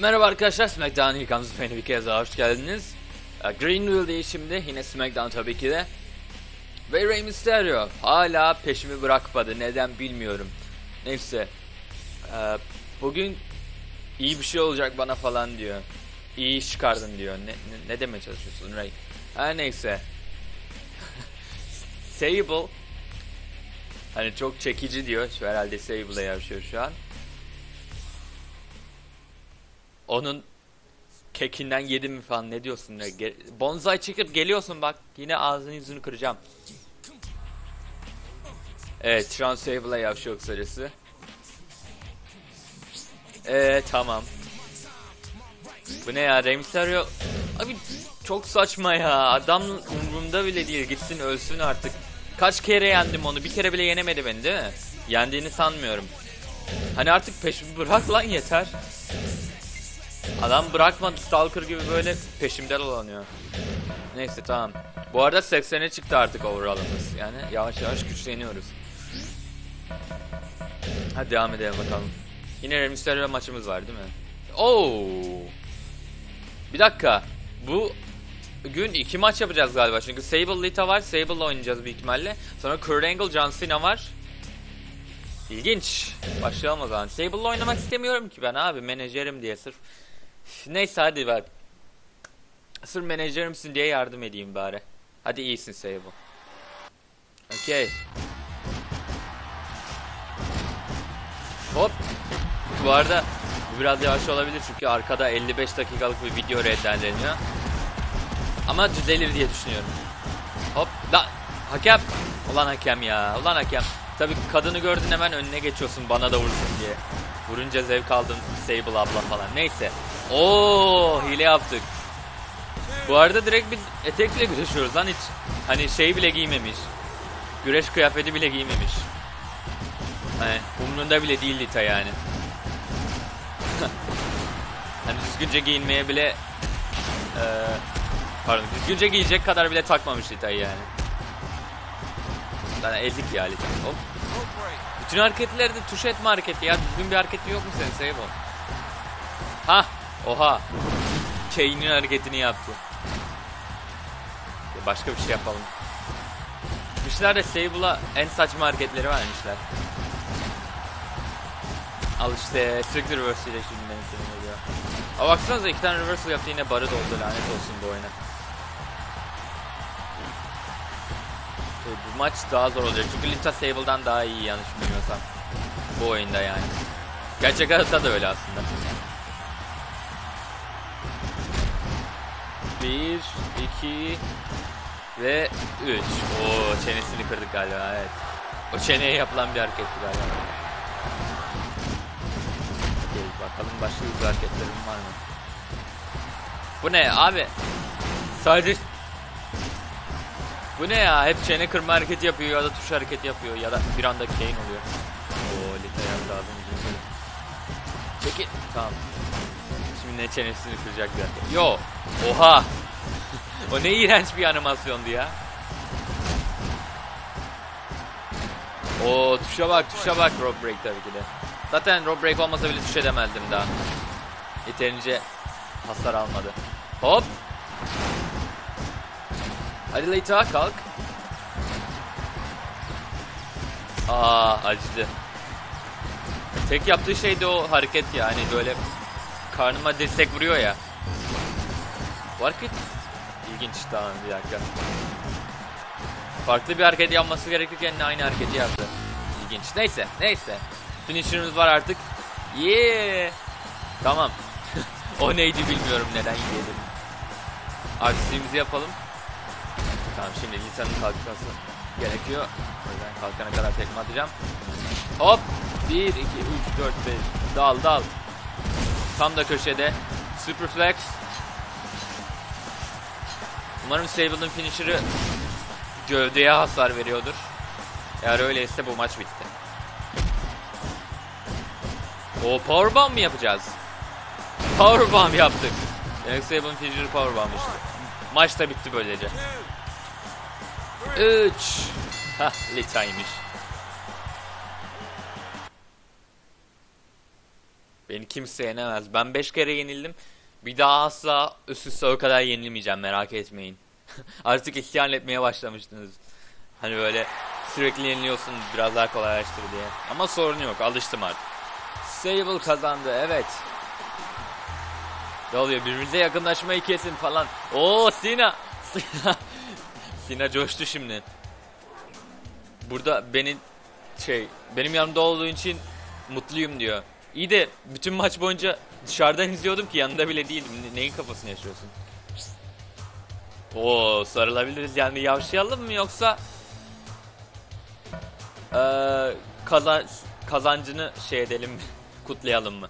Merhaba arkadaşlar SmackDown ilk anımızı bir kez daha hoş geldiniz. Ee, Greenville değil şimdi yine SmackDown tabii ki de. Ve Rey Mysterio hala peşimi bırakmadı neden bilmiyorum. Neyse. Ee, bugün iyi bir şey olacak bana falan diyor. İyi iş çıkardın diyor. Ne, ne, ne demeye çalışıyorsun Rey? Her neyse. Sable Hani çok çekici diyor. Şu herhalde Sable'la yaşıyor şu an. Onun kekinden yedi mi falan ne diyorsun ne? Ge bonsai çıkıp geliyorsun bak yine ağzını yüzünü kıracağım. Evet şu an Sable'a yavşıyor kısacası. Eee tamam. Bu ne ya Rey Mysterio? Abi çok saçma ya. Adam umurumda bile değil. Gitsin ölsün artık. Kaç kere yendim onu? Bir kere bile yenemedi beni değil mi? Yendiğini sanmıyorum. Hani artık peşimi bırak lan yeter. Adam bırakmadı Stalker gibi böyle peşimde dolanıyor. Neyse tamam. Bu arada 80'e çıktı artık overall'ımız. Yani yavaş yavaş güçleniyoruz. Hadi devam edelim bakalım. Yine Rey Mysterio maçımız var değil mi? Oo. Bir dakika. Bu gün iki maç yapacağız galiba. Çünkü Sable Lita var. Sable'la oynayacağız büyük ihtimalle. Sonra Kurt Angle, John Cena var. İlginç. Başlayalım o zaman. Sable'la oynamak istemiyorum ki ben abi. Menajerim diye sırf. Neyse hadi bak. Sırf menajerimsin diye yardım edeyim bari. Hadi iyisin Sable. Okey. Hop. Bu arada bu biraz yavaş olabilir çünkü arkada 55 dakikalık bir video reddeleniyor. Ama düzelir diye düşünüyorum. Hop. La hakem. Ulan hakem ya. Ulan hakem. Tabii kadını gördün hemen önüne geçiyorsun bana da vursun diye. Vurunca zevk aldın Sable abla falan. Neyse. Oo hile yaptık. Bu arada direkt biz etekle güreşiyoruz lan hiç. Hani şey bile giymemiş. Güreş kıyafeti bile giymemiş. Hani umrunda bile değil Lita yani. hani düzgünce giyinmeye bile ee, pardon düzgünce giyecek kadar bile takmamış Lita'yı yani. Yani ezik ya Lita. Hop. Bütün hareketlerde tuş etme hareketi ya. Düzgün bir hareketi yok mu senin Sable? Ha, oha. Kane'in hareketini yaptı. Başka bir şey yapalım. Gitmişler de Sable'a en saçma hareketleri vermişler. Al işte sürekli reversal ile şimdi beni senin oluyor. Ama baksanıza iki tane reversal yaptı yine barı doldu lanet olsun bu oyuna. Bu maç daha zor olacak çünkü Lita Sable'dan daha iyi yanlış bilmiyorsam. Bu oyunda yani. Gerçek hayatta da öyle aslında. Bir, iki ve üç. Oo çenesini kırdık galiba evet. O çeneye yapılan bir hareketti galiba. Okey bakalım başka bir hareketlerim var mı? Bu ne abi? Sadece bu ne ya? Hep çene kırma hareketi yapıyor ya da tuş hareketi yapıyor ya da bir anda Kane oluyor. Oo Lita yandı ağzını yüzünü. Çekil. Tamam. Şimdi ne çenesini kıracak hareket. Yo. Oha. o ne iğrenç bir animasyondu ya. O tuşa bak tuşa bak Rob Break tabii ki de. Zaten Rob Break olmasa bile tuş edemezdim daha. Yeterince hasar almadı. Hop. Hadi Leita kalk. Aa acıdı. Tek yaptığı şey de o hareket ya hani böyle karnıma dirsek vuruyor ya. Bu hareket ilginç tamam bir dakika. Farklı bir hareket yapması gerekirken aynı hareketi yaptı. İlginç. Neyse neyse. Finisher'ımız var artık. Yeah. Tamam. o neydi bilmiyorum neden yiyelim. Artistliğimizi yapalım. Tamam şimdi Lita'nın kalkması gerekiyor. O yüzden kalkana kadar tekme atacağım. Hop. 1, 2, 3, 4, 5. Dal dal. Tam da köşede. Superflex. Umarım Sable'ın finisher'ı gövdeye hasar veriyordur. Eğer öyleyse bu maç bitti. O powerbomb mu yapacağız? Powerbomb yaptık. Demek Sable'ın finisher'ı powerbomb'mış. Maç da bitti böylece. 3 Hah Lita'ymış. Beni kimse yenemez. Ben 5 kere yenildim. Bir daha asla üst üste o kadar yenilmeyeceğim merak etmeyin. Artık isyan etmeye başlamıştınız. Hani böyle sürekli yeniliyorsun biraz daha kolaylaştır diye. Ama sorun yok alıştım artık. Sable kazandı evet. Ne oluyor birbirimize yakınlaşmayı kesin falan. Oo Sina. Sina. Coştu şimdi. Burada beni şey benim yanımda olduğu için mutluyum diyor. İyi de bütün maç boyunca dışarıdan izliyordum ki yanında bile değildim. Ne- neyin kafasını yaşıyorsun? Oo sarılabiliriz yani yavşayalım mı yoksa eee kazan kazancını şey edelim mi? Kutlayalım mı?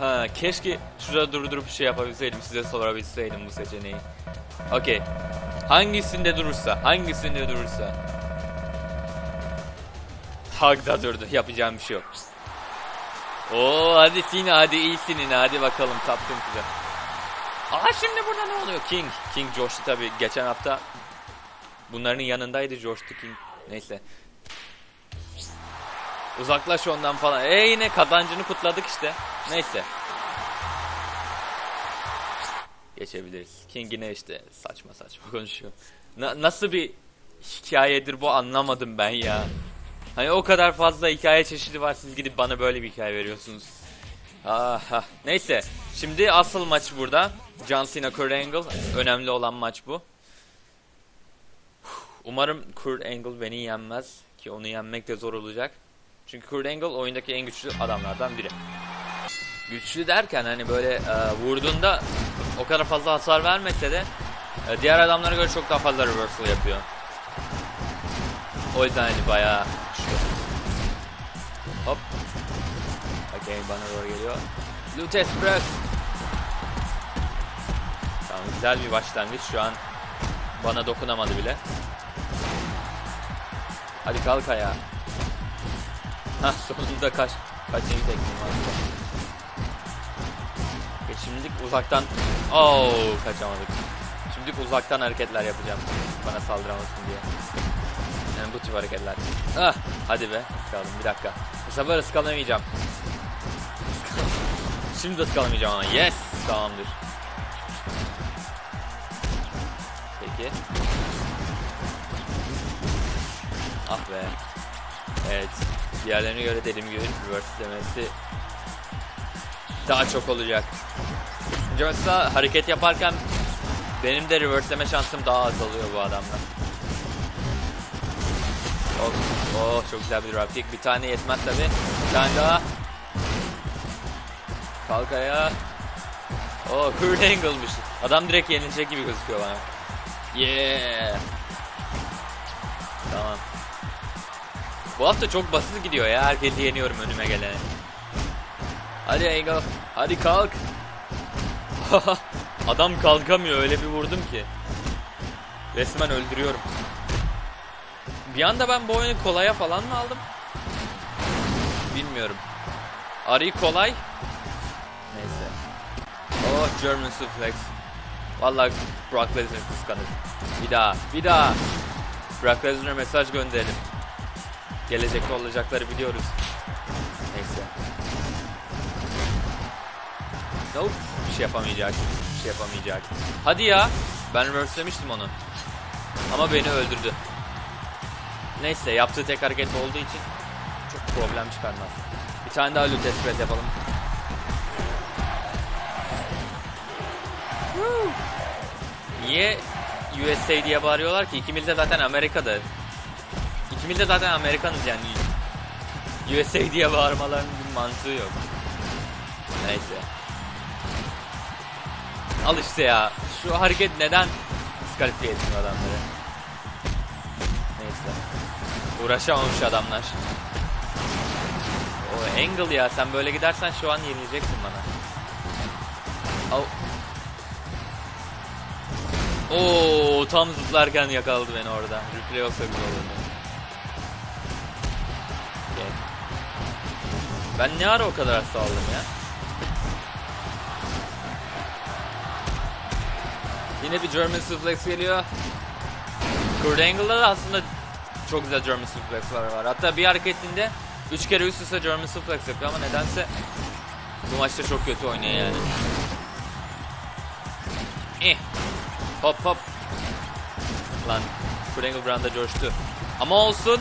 Ha keşke şurada durdurup şey yapabilseydim size sorabilseydim bu seçeneği. Okey. Hangisinde durursa, hangisinde durursa. Hag'da durdu. Yapacağım bir şey yok. Oo hadi Sina hadi iyisin yine hadi bakalım kaptın kıza. Aa şimdi burada ne oluyor? King. King coştu tabi geçen hafta. Bunların yanındaydı coştu King. Neyse. Uzaklaş ondan falan. E yine kazancını kutladık işte. Neyse. Geçebiliriz. King yine işte saçma saçma konuşuyor. Na- nasıl bir hikayedir bu anlamadım ben ya. Hani o kadar fazla hikaye çeşidi var siz gidip bana böyle bir hikaye veriyorsunuz. Aha. Neyse. Şimdi asıl maç burada. John Cena Kurt Angle. Önemli olan maç bu. Umarım Kurt Angle beni yenmez. Ki onu yenmek de zor olacak. Çünkü Kurt Angle oyundaki en güçlü adamlardan biri. Güçlü derken hani böyle e, vurduğunda o kadar fazla hasar vermese de e, diğer adamlara göre çok daha fazla reversal yapıyor. O yüzden hani bayağı güçlü. Hop. Okey bana doğru geliyor. Lutes Press. Tamam güzel bir başlangıç şu an bana dokunamadı bile. Hadi kalk ayağa. Hah sonunda kaç kaçıncı tekniğim var. Şimdilik uzaktan Oo kaçamadık. Şimdilik uzaktan hareketler yapacağım. Bana saldıramasın diye. Yani bu tip hareketler. Ah hadi be ıskaladım bir dakika. Bu sefer ıskalamayacağım. Şimdi ıskalamayacağım ama yes tamamdır. Peki. Ah be. Evet. Diğerlerine göre dediğim gibi reverse'lemesi daha çok olacak. Mesela hareket yaparken benim de reverseleme şansım daha az oluyor bu adamla. Oh, oh çok güzel bir drop kick. Bir tane yetmez tabi. Bir tane daha. Kalk ayağa. Oh Kurt Angle'mış. Adam direkt yenilecek gibi gözüküyor bana. Yeah. Tamam. Bu hafta çok basit gidiyor ya. Herkesi yeniyorum önüme gelene. Hadi Angle. Hadi kalk. Adam kalkamıyor öyle bir vurdum ki. Resmen öldürüyorum. Bir anda ben bu oyunu kolaya falan mı aldım? Bilmiyorum. Arı kolay. Neyse. Oh German suplex. Vallahi Brock Lesnar kıskanır. Bir daha, bir daha. Brock Lesnar'a mesaj gönderelim. Gelecekte olacakları biliyoruz. Nope. Bir şey yapamayacak. Bir şey yapamayacak. Hadi ya. Ben reverse'lemiştim onu. Ama beni öldürdü. Neyse yaptığı tek hareket olduğu için çok problem çıkarmaz. Bir tane daha Lutes Press yapalım. Niye USA diye bağırıyorlar ki? İkimiz de zaten Amerika'da. İkimiz de zaten Amerikanız yani. USA diye bağırmaların bir mantığı yok. Neyse. Al işte ya. Şu hareket neden diskalifiye etmiyor adamları? Neyse. Uğraşamamış adamlar. O Angle ya sen böyle gidersen şu an yenileceksin bana. Au. Oo tam zıplarken yakaladı beni orada. Replay olsa güzel olurdu. Okey. Ben ne ara o kadar hasta oldum ya? Yine bir German suplex geliyor. Kurt Angle'da da aslında çok güzel German suplex'lar var. Hatta bir hareketinde 3 kere üst üste German suplex yapıyor ama nedense Bu maçta çok kötü oynuyor yani. Eh. Hop hop. Lan Kurt Angle bir anda coştu. Ama olsun.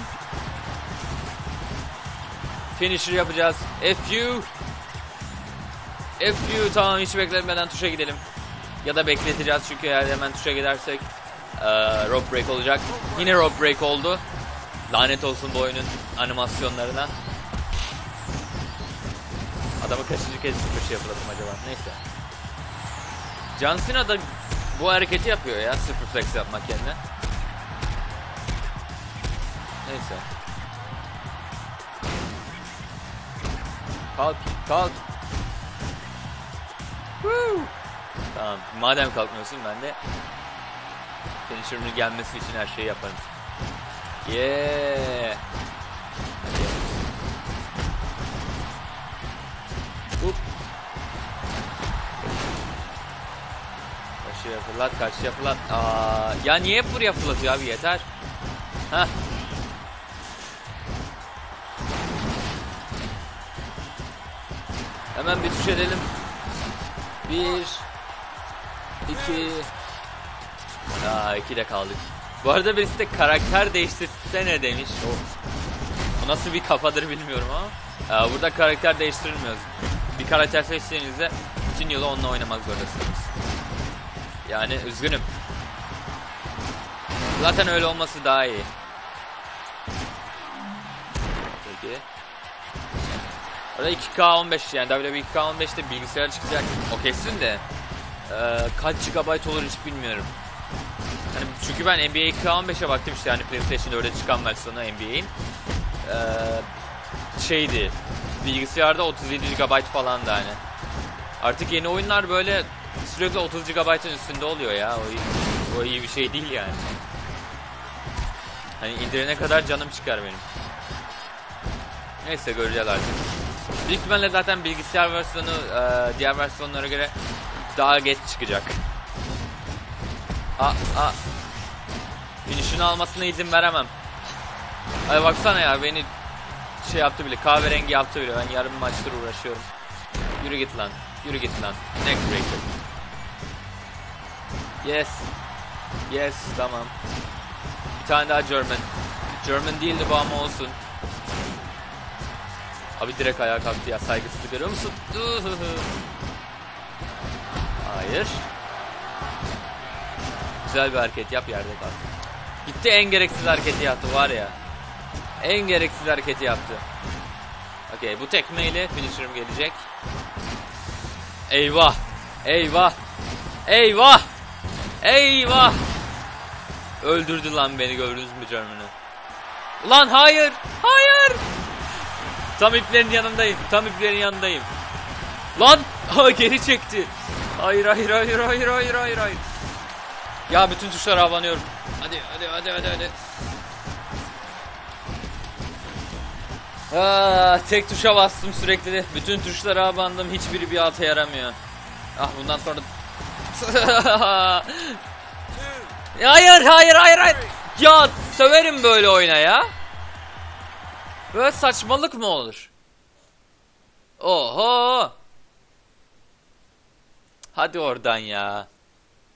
Finisher yapacağız. FU. FU tamam hiç bekletmeden tuşa gidelim. Ya da bekleteceğiz çünkü eğer hemen tuşa gidersek eee rope break olacak. Yine rope break oldu. Lanet olsun bu oyunun animasyonlarına. Adamı kaçıncı kez şey yapaladım acaba? Neyse. John Cena da bu hareketi yapıyor ya superflex yapmak yerine. Neyse. Kalk, kalk. Woo! Tamam. Madem kalkmıyorsun ben de finisher'ın gelmesi için her şeyi yaparım. Yeah. Hop. Karşıya fırlat, karşıya fırlat. Aa, ya niye hep buraya fırlatıyor abi yeter. Hah. Hemen bir tuş edelim. Bir. İki. Aa iki de kaldık. Bu arada birisi de karakter değiştirse ne demiş. Of. Bu nasıl bir kafadır bilmiyorum ama. Aa, burada karakter değiştirilmiyor. Bir karakter seçtiğinizde bütün yılı onunla oynamak zorundasınız. Yani üzgünüm. Zaten öyle olması daha iyi. Peki. Orada 2K15 yani WWE 2K15'te bilgisayar çıkacak. O kesin de. Ee, kaç GB olur hiç bilmiyorum. Hani çünkü ben NBA 2K15'e baktım işte hani PlayStation 4'e çıkan versiyonu NBA'in. Ee, şeydi. Bilgisayarda 37 GB falan da hani. Artık yeni oyunlar böyle sürekli 30 GB'ın üstünde oluyor ya. O iyi, o iyi bir şey değil yani. Hani indirene kadar canım çıkar benim. Neyse göreceğiz artık. Büyük ihtimalle zaten bilgisayar versiyonu e, diğer versiyonlara göre daha geç çıkacak. Aa, aa. Finish'ini almasına izin veremem. Ay baksana ya beni şey yaptı bile kahverengi yaptı bile ben yarım maçtır uğraşıyorum. Yürü git lan. Yürü git lan. Neck breaker. Yes. Yes tamam. Bir tane daha German. German değildi bu ama olsun. Abi direkt ayağa kalktı ya saygısızlık görüyor musun? Hayır. Güzel bir hareket yap yerde kal. Gitti en gereksiz hareketi yaptı var ya. En gereksiz hareketi yaptı. Okey bu tekmeyle finisher'ım gelecek. Eyvah. Eyvah. Eyvah. Eyvah. Öldürdü lan beni gördünüz mü German'ı? Ulan hayır. Hayır. Tam iplerin yanındayım. Tam iplerin yanındayım. Lan! Geri çekti. Hayır hayır hayır hayır hayır hayır hayır. Ya bütün tuşlara abanıyorum. Hadi hadi hadi hadi hadi. Aa, tek tuşa bastım sürekli. Bütün tuşlara abandım. Hiçbiri bir alta yaramıyor. Ah bundan sonra... hayır hayır hayır hayır. Ya söverim böyle oyna ya. Böyle saçmalık mı olur? Oho. Hadi oradan ya.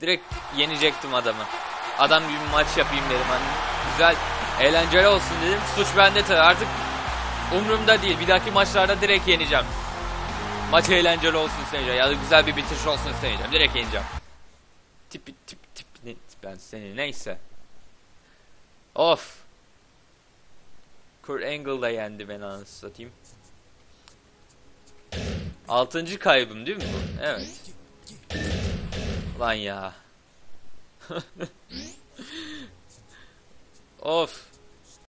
Direkt yenecektim adamı. Adam bir maç yapayım dedim hani. Güzel, eğlenceli olsun dedim. Suç bende tabii artık umurumda değil. Bir dahaki maçlarda direkt yeneceğim. Maç eğlenceli olsun isteyeceğim. Ya da güzel bir bitiriş olsun isteyeceğim. Direkt yeneceğim. Tip tip tip ne ben seni neyse. Of. Kurt Angle da yendi beni anasını satayım. Altıncı kaybım değil mi bu? Evet. Lan ya. of.